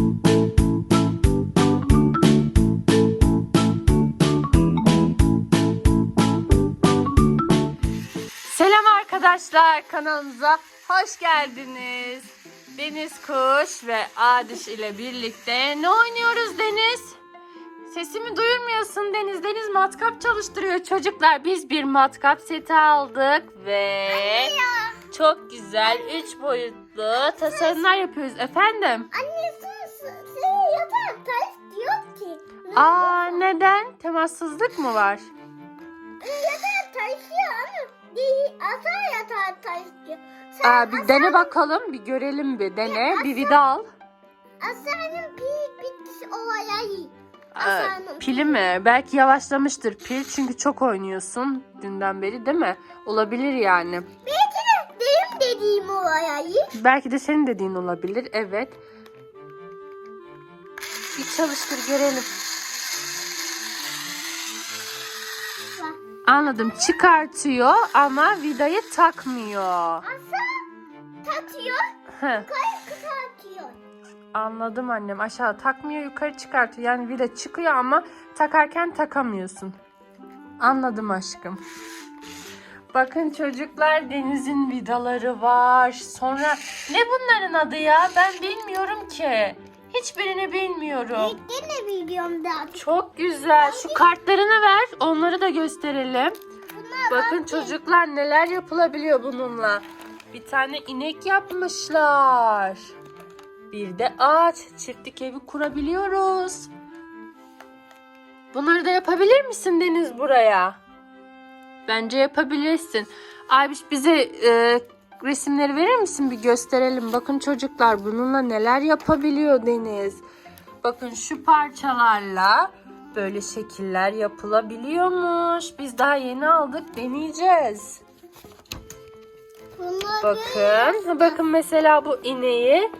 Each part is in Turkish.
Selam arkadaşlar kanalımıza hoş geldiniz. Deniz Kuş ve Adiş ile birlikte ne oynuyoruz Deniz? Sesimi duyurmuyorsun Deniz. Deniz matkap çalıştırıyor çocuklar. Biz bir matkap seti aldık ve çok güzel üç boyutlu tasarımlar yapıyoruz efendim. Anne Aa neden? Temassızlık mı var? Yatağa taşıyor ama değil. Asa yatağa taşıyor. Sen Aa, bir dene bakalım bir görelim bir dene bir vida al. Asa'nın bir bitmiş olayı. Aa, Asanın. pili mi? Belki yavaşlamıştır pil çünkü çok oynuyorsun dünden beri değil mi? Olabilir yani. Belki de benim dediğim olayı. Belki de senin dediğin olabilir. Evet. Bir çalıştır görelim. Anladım. Çıkartıyor ama vidayı takmıyor. Asa takıyor. Heh, kısaltıyor. anladım annem. Aşağı takmıyor, yukarı çıkartıyor. Yani vida çıkıyor ama takarken takamıyorsun. Anladım aşkım. Bakın çocuklar denizin vidaları var. Sonra ne bunların adı ya? Ben bilmiyorum ki. Hiçbirini bilmiyorum. Ben de biliyorum daha. Çok güzel. Şu kartlarını ver. Onları da gösterelim. Bunlar Bakın çocuklar neler yapılabiliyor bununla. Bir tane inek yapmışlar. Bir de ağaç. Çiftlik evi kurabiliyoruz. Bunları da yapabilir misin Deniz buraya? Bence yapabilirsin. Aybiş bize e, resimleri verir misin bir gösterelim. Bakın çocuklar bununla neler yapabiliyor Deniz. Bakın şu parçalarla böyle şekiller yapılabiliyormuş. Biz daha yeni aldık deneyeceğiz. Bunlar Bakın. Bakın mesela bu ineği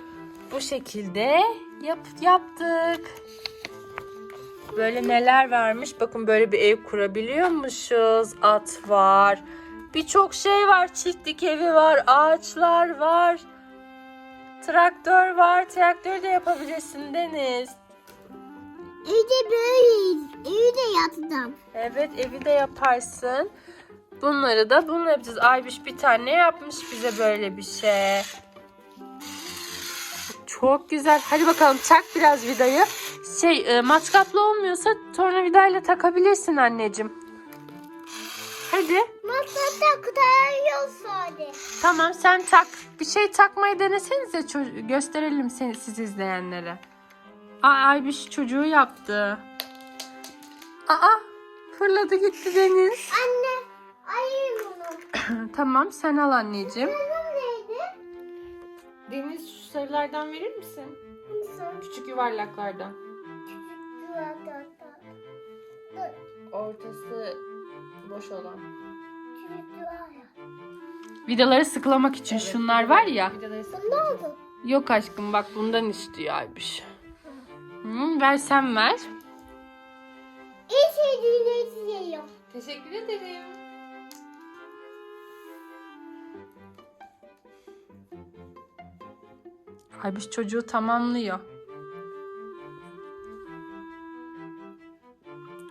bu şekilde yap, yaptık. Böyle neler varmış. Bakın böyle bir ev kurabiliyormuşuz. At var. Birçok şey var. Çiftlik evi var. Ağaçlar var. Traktör var. Traktör de yapabilirsin Deniz. Evde böyle. Evde yattım. Evet evi de yaparsın. Bunları da bunu yapacağız. Aybiş bir tane yapmış bize böyle bir şey. Çok güzel. Hadi bakalım tak biraz vidayı. Şey e, matkaplı olmuyorsa tornavidayla takabilirsin anneciğim. Hadi. Masada kutayıyor sadece. Tamam sen tak. Bir şey takmayı denesenize ço- gösterelim seni siz izleyenlere. Aa, Aybiş çocuğu yaptı. Aa fırladı gitti Deniz. Anne. Ayırın onu. tamam sen al anneciğim. Bunun neydi? Deniz şu sarılardan verir misin? Küçük yuvarlaklardan. duvarda. Ortası boş olan. Vidaları sıklamak için şunlar var ya. Bu ne oldu? Yok aşkım bak bundan istiyor Aybiş. Hı, ver sen ver. En sevdiğini yiyor. Teşekkür ederim. Aybiş çocuğu tamamlıyor.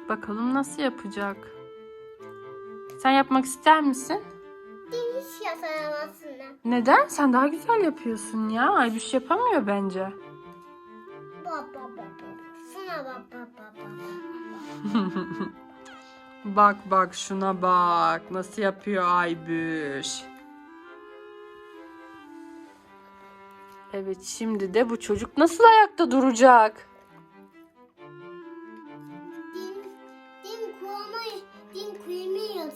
Bakalım nasıl yapacak. Sen yapmak ister misin? Hiç yasaramazsın. Neden? Sen daha güzel yapıyorsun ya. Aybiş yapamıyor bence. Baba baba. Şuna bak baba baba. Bak bak şuna bak. Nasıl yapıyor Aybiş. Evet şimdi de bu çocuk nasıl ayakta duracak?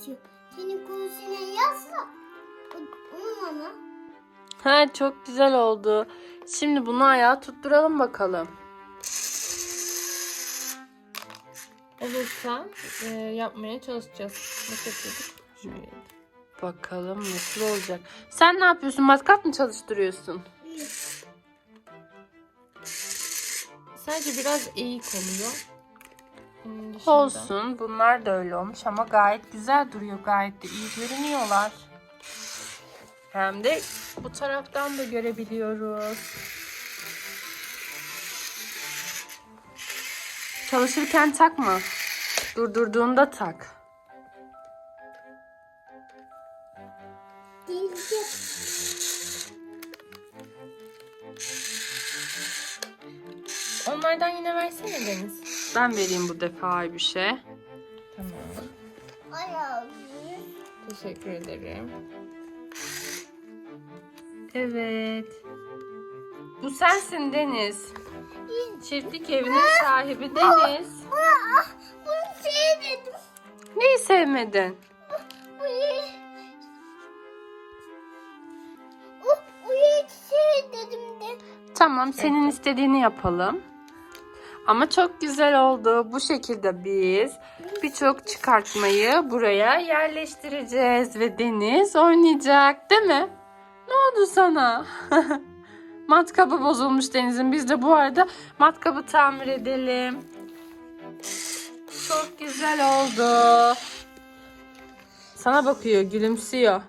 Yazıyor. Senin kuyusuna yazsa onun ama. Ha çok güzel oldu. Şimdi bunu ayağa tutturalım bakalım. Olursa e, yapmaya çalışacağız. Nasıl. Bakalım nasıl olacak. Sen ne yapıyorsun? Matkap mı çalıştırıyorsun? Sadece biraz eğik oluyor. Olsun. Bunlar da öyle olmuş ama gayet güzel duruyor. Gayet de iyi görünüyorlar. Hem de bu taraftan da görebiliyoruz. Çalışırken takma. Durdurduğunda tak. Onlardan yine versene Deniz. Ben vereyim bu defa bir şey. Tamam. Ayağı. Teşekkür ederim. Evet. Bu sensin Deniz. Çiftlik evinin sahibi Deniz. Bunu sevmedim. Neyi sevmedin? Bu bu hiç sevmedim de. Tamam, senin istediğini yapalım. Ama çok güzel oldu. Bu şekilde biz birçok çıkartmayı buraya yerleştireceğiz ve Deniz oynayacak, değil mi? Ne oldu sana? Matkabı bozulmuş Deniz'in. Biz de bu arada matkabı tamir edelim. Çok güzel oldu. Sana bakıyor, gülümsüyor.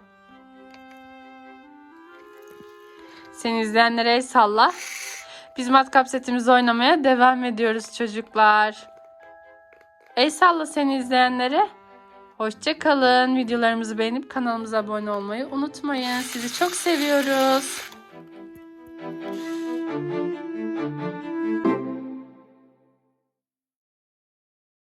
Seni izleyenlere el salla. Biz matkap setimizi oynamaya devam ediyoruz çocuklar. El salla seni izleyenlere. Hoşça kalın. Videolarımızı beğenip kanalımıza abone olmayı unutmayın. Sizi çok seviyoruz.